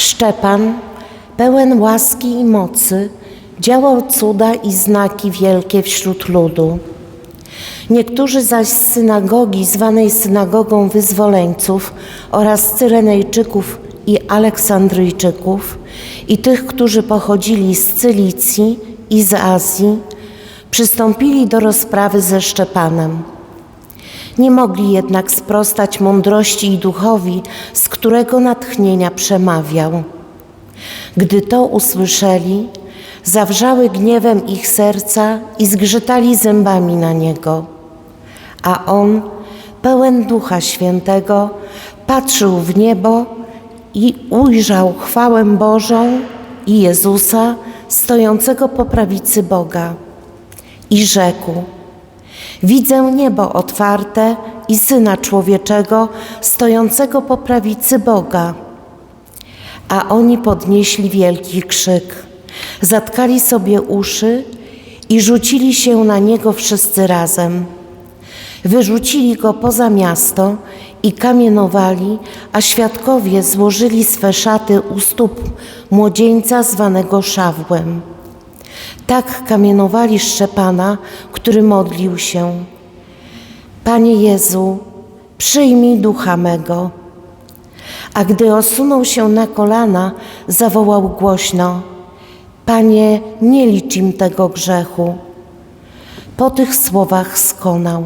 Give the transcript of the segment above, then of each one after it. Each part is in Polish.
Szczepan, pełen łaski i mocy, działał cuda i znaki wielkie wśród ludu. Niektórzy zaś z synagogi, zwanej synagogą wyzwoleńców oraz Cyrenejczyków i Aleksandryjczyków i tych, którzy pochodzili z Cylicji i z Azji, przystąpili do rozprawy ze Szczepanem. Nie mogli jednak sprostać mądrości i duchowi, z którego natchnienia przemawiał. Gdy to usłyszeli, zawrzały gniewem ich serca i zgrzytali zębami na niego. A on, pełen Ducha Świętego, patrzył w niebo i ujrzał chwałę Bożą i Jezusa stojącego po prawicy Boga. I rzekł: Widzę niebo otwarte i syna człowieczego stojącego po prawicy Boga. A oni podnieśli wielki krzyk, zatkali sobie uszy i rzucili się na niego wszyscy razem. Wyrzucili go poza miasto i kamienowali, a świadkowie złożyli swe szaty u stóp młodzieńca zwanego Szawłem. Tak kamienowali Szczepana, który modlił się. Panie Jezu, przyjmij ducha mego. A gdy osunął się na kolana, zawołał głośno: Panie, nie licz im tego grzechu. Po tych słowach skonał.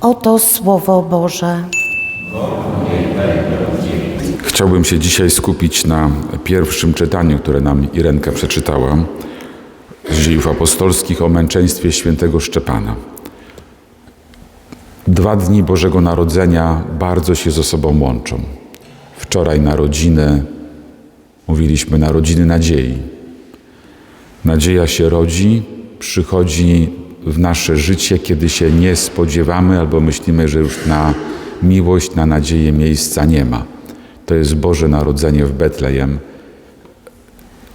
Oto słowo Boże. Chciałbym się dzisiaj skupić na pierwszym czytaniu, które nam Irenka przeczytała z dziejów apostolskich o męczeństwie świętego Szczepana. Dwa dni Bożego Narodzenia bardzo się ze sobą łączą. Wczoraj narodziny, mówiliśmy narodziny nadziei. Nadzieja się rodzi, przychodzi w nasze życie, kiedy się nie spodziewamy albo myślimy, że już na miłość, na nadzieję miejsca nie ma. To jest Boże Narodzenie w Betlejem,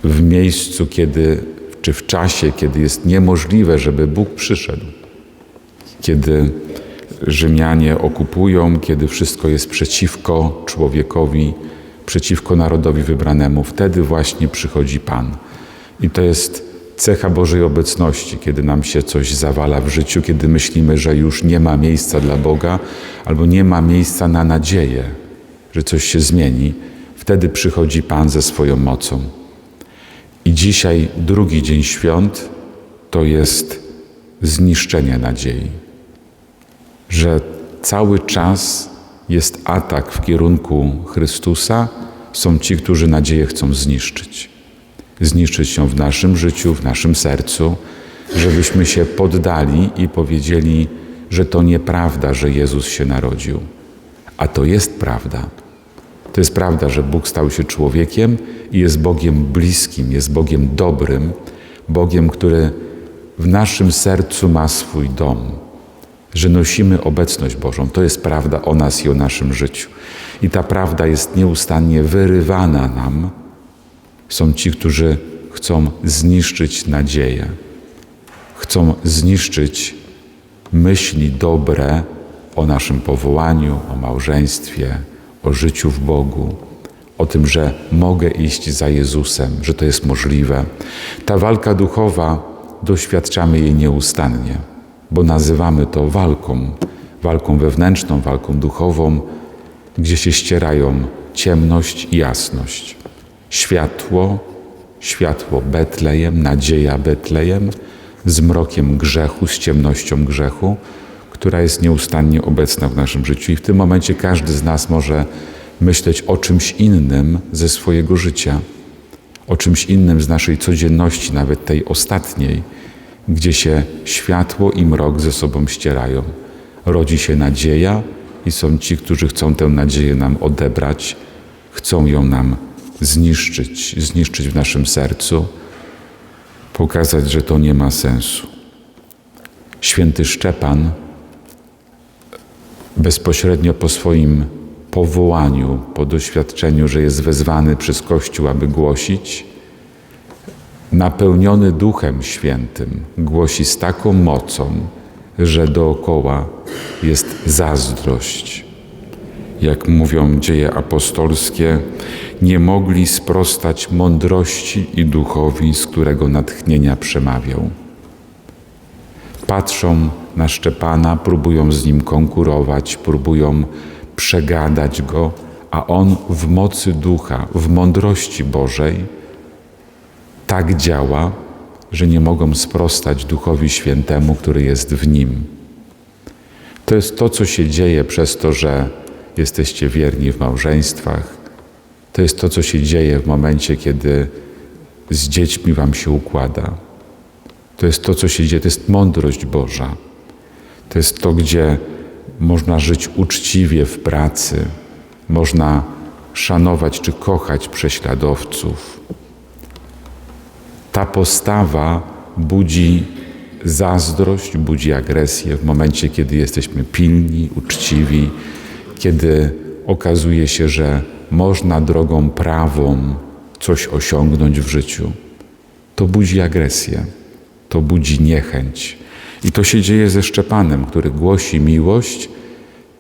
w miejscu, kiedy, czy w czasie, kiedy jest niemożliwe, żeby Bóg przyszedł. Kiedy Rzymianie okupują, kiedy wszystko jest przeciwko człowiekowi, przeciwko narodowi wybranemu, wtedy właśnie przychodzi Pan. I to jest cecha Bożej obecności, kiedy nam się coś zawala w życiu, kiedy myślimy, że już nie ma miejsca dla Boga albo nie ma miejsca na nadzieję, że coś się zmieni, wtedy przychodzi Pan ze swoją mocą. I dzisiaj, drugi dzień świąt, to jest zniszczenie nadziei. Że cały czas jest atak w kierunku Chrystusa, są ci, którzy nadzieję chcą zniszczyć. Zniszczyć ją w naszym życiu, w naszym sercu, żebyśmy się poddali i powiedzieli, że to nieprawda, że Jezus się narodził. A to jest prawda. To jest prawda, że Bóg stał się człowiekiem i jest Bogiem bliskim, jest Bogiem dobrym, Bogiem, który w naszym sercu ma swój dom, że nosimy obecność Bożą. To jest prawda o nas i o naszym życiu. I ta prawda jest nieustannie wyrywana nam. Są ci, którzy chcą zniszczyć nadzieję, chcą zniszczyć myśli dobre o naszym powołaniu, o małżeństwie, o życiu w Bogu, o tym, że mogę iść za Jezusem, że to jest możliwe. Ta walka duchowa doświadczamy jej nieustannie, bo nazywamy to walką, walką wewnętrzną, walką duchową, gdzie się ścierają ciemność i jasność. Światło, światło Betlejem, nadzieja Betlejem, z mrokiem grzechu, z ciemnością grzechu, która jest nieustannie obecna w naszym życiu. I w tym momencie każdy z nas może myśleć o czymś innym ze swojego życia, o czymś innym z naszej codzienności, nawet tej ostatniej, gdzie się światło i mrok ze sobą ścierają. Rodzi się nadzieja i są ci, którzy chcą tę nadzieję nam odebrać, chcą ją nam zniszczyć, zniszczyć w naszym sercu, pokazać, że to nie ma sensu. Święty Szczepan bezpośrednio po swoim powołaniu, po doświadczeniu, że jest wezwany przez Kościół, aby głosić, napełniony Duchem Świętym, głosi z taką mocą, że dookoła jest zazdrość. jak mówią dzieje apostolskie, nie mogli sprostać mądrości i duchowi, z którego natchnienia przemawiał. Patrzą na Szczepana, próbują z nim konkurować, próbują przegadać go, a on w mocy ducha, w mądrości Bożej tak działa, że nie mogą sprostać Duchowi Świętemu, który jest w nim. To jest to, co się dzieje przez to, że jesteście wierni w małżeństwach. To jest to, co się dzieje w momencie, kiedy z dziećmi wam się układa. To jest to, co się dzieje, to jest mądrość Boża. To jest to, gdzie można żyć uczciwie w pracy, można szanować czy kochać prześladowców. Ta postawa budzi zazdrość, budzi agresję w momencie, kiedy jesteśmy pilni, uczciwi, kiedy okazuje się, że można drogą prawą coś osiągnąć w życiu. To budzi agresję, to budzi niechęć. I to się dzieje ze Szczepanem, który głosi miłość,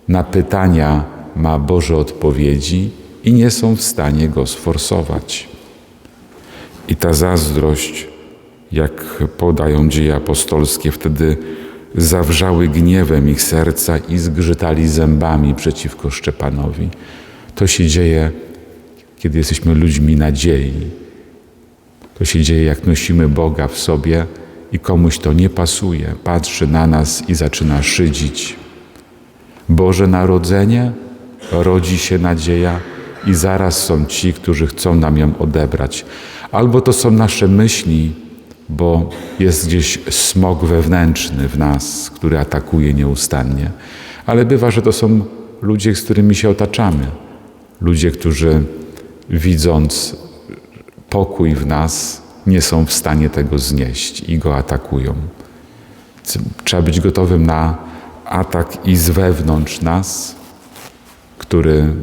na pytania ma Boże odpowiedzi i nie są w stanie go sforsować. I ta zazdrość, jak podają dzieje apostolskie, wtedy zawrzały gniewem ich serca i zgrzytali zębami przeciwko Szczepanowi. To się dzieje, kiedy jesteśmy ludźmi nadziei. To się dzieje, jak nosimy Boga w sobie i komuś to nie pasuje, patrzy na nas i zaczyna szydzić. Boże Narodzenie, rodzi się nadzieja i zaraz są ci, którzy chcą nam ją odebrać. Albo to są nasze myśli, bo jest gdzieś smog wewnętrzny w nas, który atakuje nieustannie. Ale bywa, że to są ludzie, z którymi się otaczamy. Ludzie, którzy widząc pokój w nas, nie są w stanie tego znieść i go atakują. Trzeba być gotowym na atak i z wewnątrz nas, który,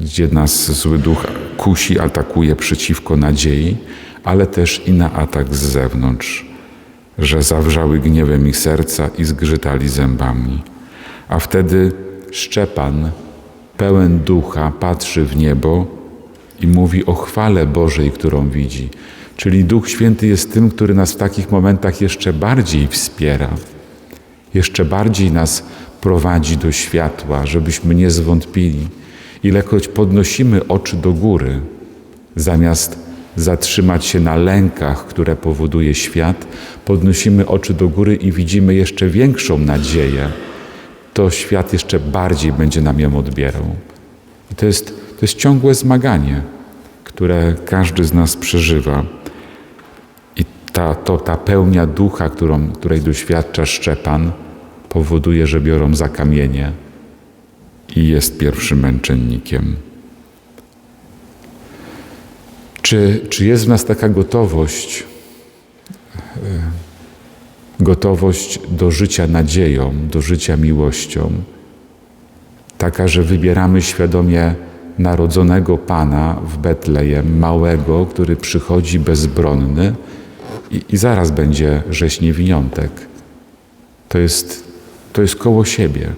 gdzie nas zły duch kusi, atakuje przeciwko nadziei, ale też i na atak z zewnątrz, że zawrzały gniewem ich serca i zgrzytali zębami. A wtedy Szczepan, pełen ducha, patrzy w niebo i mówi o chwale Bożej, którą widzi. Czyli Duch Święty jest tym, który nas w takich momentach jeszcze bardziej wspiera, jeszcze bardziej nas prowadzi do światła, żebyśmy nie zwątpili. Ilekroć podnosimy oczy do góry, zamiast zatrzymać się na lękach, które powoduje świat, podnosimy oczy do góry i widzimy jeszcze większą nadzieję, to świat jeszcze bardziej będzie nam ją odbierał. I to jest, to jest ciągłe zmaganie, które każdy z nas przeżywa. I ta, to, ta pełnia ducha, którą, której doświadcza Szczepan, powoduje, że biorą za kamienie i jest pierwszym męczennikiem. Czy, czy jest w nas taka gotowość, gotowość do życia nadzieją, do życia miłością, taka, że wybieramy świadomie narodzonego Pana w Betlejem, małego, który przychodzi bezbronny i, i zaraz będzie rzeź niewiniątek. To jest, to jest koło siebie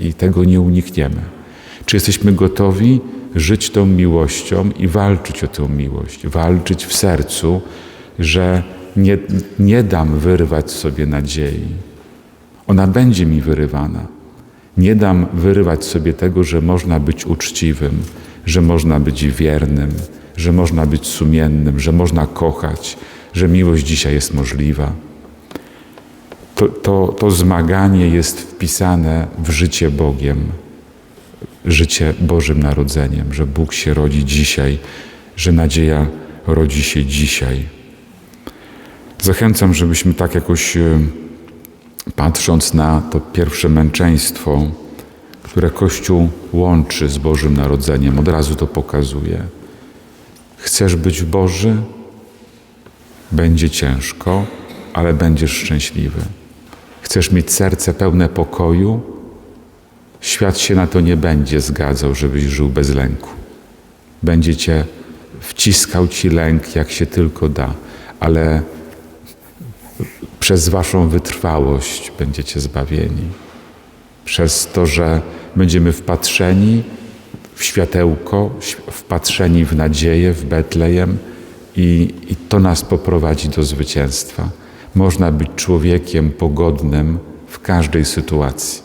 i tego nie unikniemy. Czy jesteśmy gotowi żyć tą miłością i walczyć o tę miłość, walczyć w sercu, że nie, nie dam wyrwać sobie nadziei. Ona będzie mi wyrywana. Nie dam wyrywać sobie tego, że można być uczciwym, że można być wiernym, że można być sumiennym, że można kochać, że miłość dzisiaj jest możliwa. To, to, to zmaganie jest wpisane w życie Bogiem, życie Bożym Narodzeniem, że Bóg się rodzi dzisiaj, że nadzieja rodzi się dzisiaj. Zachęcam, żebyśmy tak jakoś e, patrząc na to pierwsze męczeństwo, które Kościół łączy z Bożym Narodzeniem, od razu to pokazuje. Chcesz być Boży? Będzie ciężko, ale będziesz szczęśliwy. Chcesz mieć serce pełne pokoju? Świat się na to nie będzie zgadzał, żebyś żył bez lęku. Będzie cię wciskał ci lęk, jak się tylko da, ale przez waszą wytrwałość będziecie zbawieni. Przez to, że będziemy wpatrzeni w światełko, wpatrzeni w nadzieję, w Betlejem i, i to nas poprowadzi do zwycięstwa. Można być człowiekiem pogodnym w każdej sytuacji.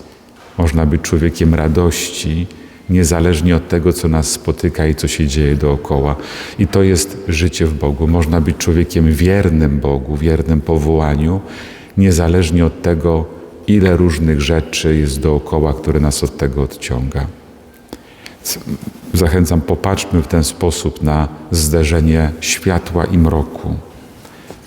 Można być człowiekiem radości, niezależnie od tego, co nas spotyka i co się dzieje dookoła. I to jest życie w Bogu. Można być człowiekiem wiernym Bogu, wiernym powołaniu, niezależnie od tego, ile różnych rzeczy jest dookoła, które nas od tego odciąga. Zachęcam, popatrzmy w ten sposób na zderzenie światła i mroku,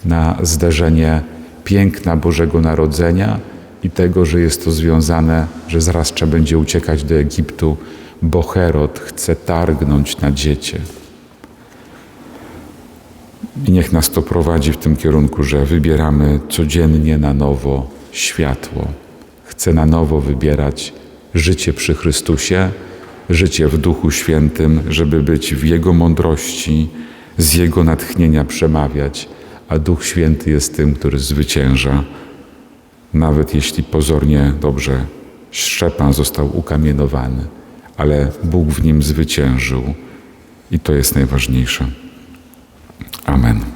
na zderzenie piękna Bożego Narodzenia i tego, że jest to związane, że zaraz trzeba będzie uciekać do Egiptu, bo Herod chce targnąć na dziecię. I niech nas to prowadzi w tym kierunku, że wybieramy codziennie na nowo światło. Chcę na nowo wybierać życie przy Chrystusie, życie w Duchu Świętym, żeby być w Jego mądrości, z Jego natchnienia przemawiać, a Duch Święty jest tym, który zwycięża. Nawet jeśli pozornie dobrze Szczepan został ukamienowany, ale Bóg w nim zwyciężył i to jest najważniejsze. Amen.